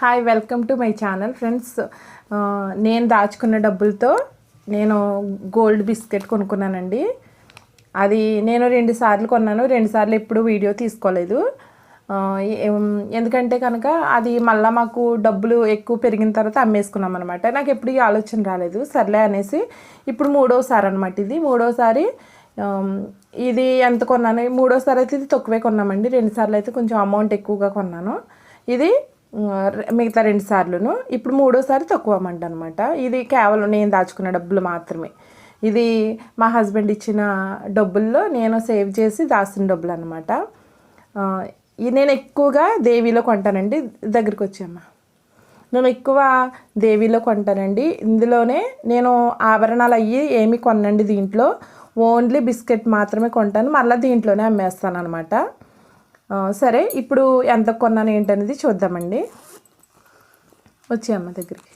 Hi welcome to my channel friends నేను దాచుకున్న డబ్బులతో నేను గోల్డ్ బిస్కెట్ కొనుక్కున్నానండి. అది నేను రెండు సార్లు కొన్నాను రెండు సార్లు ఎప్పుడు వీడియో తీసుకోలేదు. ఎందుకంటే కనుక అది మళ్ళీ మాకు డబ్బులు ఎక్కువ పెరిగిన తర్వాత అమ్మేసుకున్నాం అనమాట నాకు ఎప్పుడు ఈ ఆలోచన రాలేదు. సర్లే అనేసి ఇప్పుడు మూడోసారి అనమాట ఇది. మూడోసారి ఇది ఎంత కొన్నాను? మూడోసారి అయితే ఇది తక్కువే కొన్నామండి. రెండు సార్లు అయితే కొంచెం అమౌంట్ ఎక్కువగా కొన్నాను. ఇది మిగతా రెండు సార్లును. ఇప్పుడు మూడోసారి తక్కువ అమౌంట్ అనమాట ఇది కేవలం నేను దాచుకున్న డబ్బులు మాత్రమే. ఇది మా హస్బెండ్ ఇచ్చిన డబ్బుల్లో నేను సేవ్ చేసి దాచిన డబ్బులు అనమాట నేను ఎక్కువగా దేవిలో కొంటానండి. దగ్గరికి వచ్చామ్మా నేను ఎక్కువ దేవిలో కొంటానండి. ఇందులోనే నేను ఆభరణాలు అయ్యి ఏమి కొనండి దీంట్లో. ఓన్లీ బిస్కెట్ మాత్రమే కొంటాను. మళ్ళీ దీంట్లోనే అమ్మేస్తాను అనమాట సరే ఇప్పుడు ఎంత కొన్నాను ఏంటనేది చూద్దామండి. వచ్చే అమ్మ దగ్గరికి.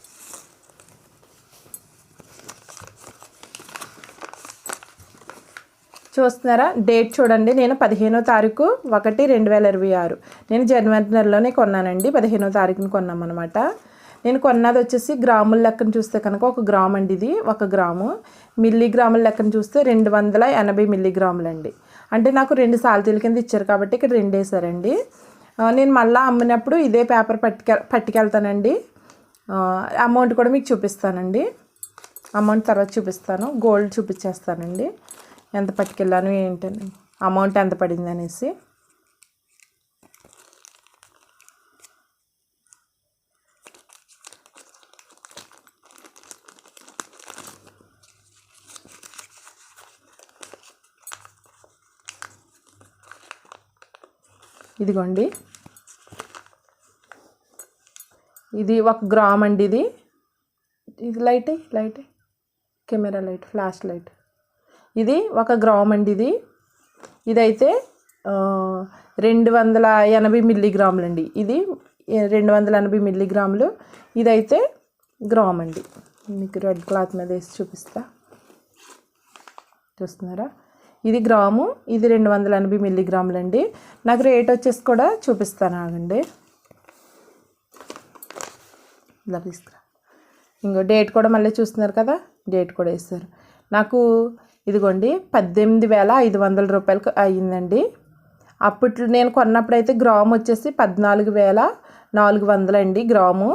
చూస్తున్నారా? డేట్ చూడండి నేను పదిహేనో తారీఖు ఒకటి రెండు వేల ఇరవై ఆరు. నేను జనవరి నెలలోనే కొన్నానండి పదిహేనో తారీఖున కొన్నామన్నమాట. నేను కొన్నది వచ్చేసి గ్రాముల లెక్కన చూస్తే కనుక ఒక గ్రామ్ అండి ఇది ఒక గ్రాము. మిల్లీగ్రాముల లెక్కన చూస్తే రెండు వందల ఎనభై మిల్లీగ్రాములు అండి అంటే నాకు రెండు సాల్తీల కింద ఇచ్చారు కాబట్టి ఇక్కడ రెండు వేసారండి నేను మళ్ళీ అమ్మినప్పుడు ఇదే పేపర్ పట్టుకె పట్టుకెళ్తానండి. అమౌంట్ కూడా మీకు చూపిస్తానండి. అమౌంట్ తర్వాత చూపిస్తాను. గోల్డ్ చూపించేస్తానండి. ఎంత పట్టుకెళ్ళాను ఏంటని. అమౌంట్ ఎంత పడింది అనేసి. ఇదిగోండి. ఇది ఒక గ్రామ్ అండి ఇది. ఇది light light camera light flash light. ఇది ఒక గ్రామ్ అండి ఇది. ఇదైతే రెండు వందల ఎనభై మిల్లీగ్రాములు అండి. ఇది రెండు వందల ఎనభై మిల్లీగ్రాములు. ఇదైతే గ్రామ్ అండి. మీకు రెడ్ క్లాత్ మీద వేసి చూపిస్తా. చూస్తున్నారా? ఇది గ్రాము ఇది రెండు వందల ఎనభై మిల్లీగ్రాములు అండి. నాకు రేట్ వచ్చేసి కూడా చూపిస్తాను ఆగండి. ఇలా తీసుకురా. ఇంకో డేట్ కూడా మళ్ళీ చూస్తున్నారు కదా డేట్ కూడా వేస్తారు. నాకు ఇదిగోండి పద్దెనిమిది వేల ఐదు వందల రూపాయలకు అయ్యిందండి. అప్పట్లో నేను కొన్నప్పుడైతే గ్రామ్ వచ్చేసి పద్నాలుగు వేల నాలుగు వందలండి గ్రాము.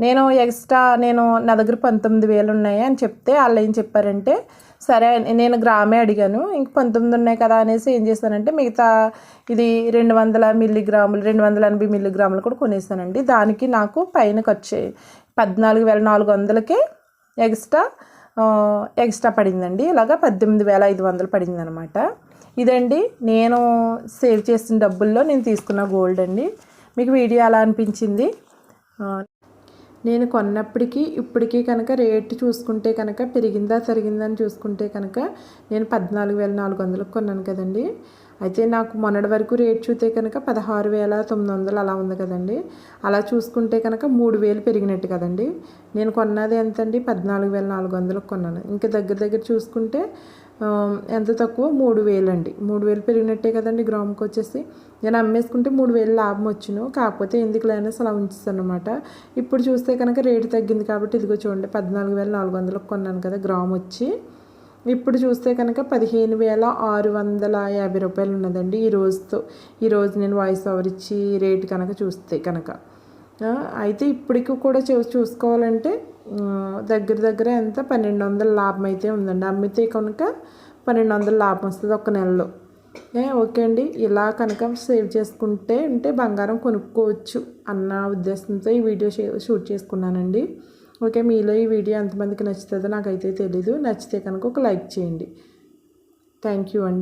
నేను ఎక్స్ట్రా నేను నా దగ్గర పంతొమ్మిది వేలు ఉన్నాయి అని చెప్తే వాళ్ళు ఏం చెప్పారంటే సరే నేను గ్రామే అడిగాను. ఇంక పంతొమ్మిది ఉన్నాయి కదా అనేసి ఏం చేశానంటే మిగతా ఇది రెండు వందల మిల్లీగ్రాములు రెండు వందల ఎనభై మిల్లీగ్రాములు కూడా కొనేసానండి. దానికి నాకు పైన ఖర్చు పద్నాలుగు వేల నాలుగు వందలకే ఎక్స్ట్రా ఎక్స్ట్రా పడిందండి. ఇలాగా పద్దెనిమిది వేల ఐదు వందలు పడింది అనమాట ఇదండి నేను సేవ్ చేసిన డబ్బుల్లో నేను తీసుకున్న గోల్డ్ అండి. మీకు వీడియో ఎలా అనిపించింది? నేను కొన్నప్పటికీ ఇప్పటికీ కనుక రేటు చూసుకుంటే కనుక పెరిగిందా తరిగిందా అని చూసుకుంటే కనుక నేను పద్నాలుగు వేల నాలుగు వందలకు కొన్నాను కదండి. అయితే నాకు మొన్నటి వరకు రేట్ చూస్తే కనుక పదహారు వేల తొమ్మిది వందలు అలా ఉంది కదండి. అలా చూసుకుంటే కనుక మూడు వేలు పెరిగినట్టు కదండి. నేను కొన్నది ఎంతండి? పద్నాలుగు వేల నాలుగు వందలకు కొన్నాను. ఇంకా దగ్గర దగ్గర చూసుకుంటే ఎంత తక్కువ? మూడు వేలు అండి మూడు వేలు పెరిగినట్టే కదండి గ్రాముకి వచ్చేసి. నేను అమ్మేసుకుంటే మూడు వేలు లాభం వచ్చును. కాకపోతే ఎందుకు లేనేసి అలా ఉంచుతాను అనమాట ఇప్పుడు చూస్తే కనుక రేటు తగ్గింది కాబట్టి ఇదిగో చూడండి పద్నాలుగు వేల నాలుగు వందలకు కొన్నాను కదా గ్రామ్ వచ్చి. ఇప్పుడు చూస్తే కనుక పదిహేను వేల ఆరు వందల యాభై రూపాయలు ఉన్నదండి ఈ రోజుతో. ఈ రోజు నేను వాయిస్ ఓవర్ ఇచ్చి రేటు కనుక చూస్తే కనుక. అయితే ఇప్పటికి కూడా చూ చూసుకోవాలంటే దగ్గర దగ్గర ఎంత? పన్నెండు వందల లాభం అయితే ఉందండి. అమ్మితే కనుక పన్నెండు వందల లాభం వస్తుంది ఒక నెలలో. ఏ, ఓకే అండి. ఇలా కనుక సేవ్ చేసుకుంటే ఉంటే బంగారం కొనుక్కోవచ్చు అన్న ఉద్దేశంతో ఈ వీడియో షూట్ చేసుకున్నానండి. ఓకే మీలో ఈ వీడియో ఎంతమందికి నచ్చుతుందో నాకైతే తెలీదు. నచ్చితే కనుక ఒక లైక్ చేయండి. థ్యాంక్ యూ అండి.